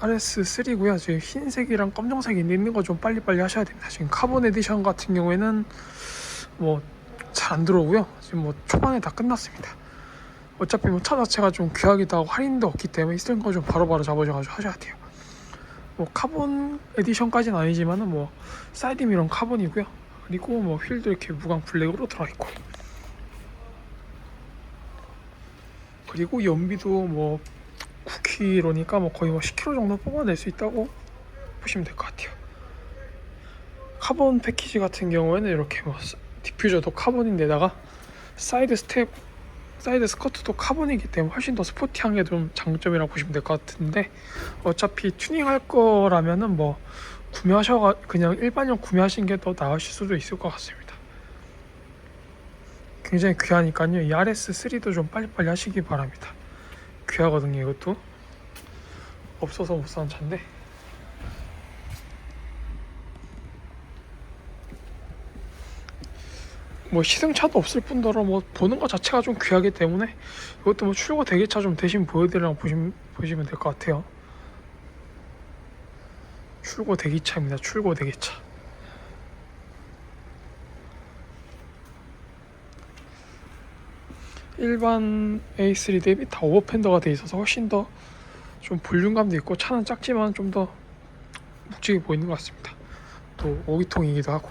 RS3고요. 지금 흰색이랑 검정색이 있는 거 좀 빨리빨리 하셔야 됩니다. 지금 카본 에디션 같은 경우에는 뭐 잘 안 들어오고요. 지금 뭐 초반에 다 끝났습니다. 어차피 뭐 차 자체가 좀 귀하기도 하고 할인도 없기 때문에 있을 거좀 바로바로 잡아줘가지고 하셔야 돼요. 뭐 카본 에디션까지는 아니지만은 뭐 사이드 미러는 카본이고요. 그리고 뭐 휠도 이렇게 무광 블랙으로 들어 있고. 그리고 연비도 뭐 9km니까 뭐 거의 뭐 10km 정도 뽑아낼 수 있다고 보시면 될 것 같아요. 카본 패키지 같은 경우에는 이렇게 뭐 스- 디퓨저도 카본인데다가 사이드 스텝, 사이드 스커트도 카본이기 때문에 훨씬 더 스포티한 게 좀 장점이라고 보시면 될 것 같은데 어차피 튜닝할 거라면은 뭐 구매하셔가 그냥 일반용 구매하신 게 더 나으실 수도 있을 것 같습니다. 굉장히 귀하니까요. 이 RS3도 좀 빨리빨리 하시기 바랍니다. 귀하거든요, 이것도. 없어서 못 사는 차인데. 뭐 시승차도 없을 뿐더러 뭐 보는 것 자체가 좀 귀하기 때문에 이것도 뭐 출고 대기차 좀 대신 보여드리라고 보시면, 보시면 될 것 같아요. 출고 대기차입니다. 출고 대기차. 일반 A3 대비 다 오버팬더가 돼 있어서 훨씬 더 좀 볼륨감도 있고 차는 작지만 좀 더 묵직해 보이는 것 같습니다. 또 5기통이기도 하고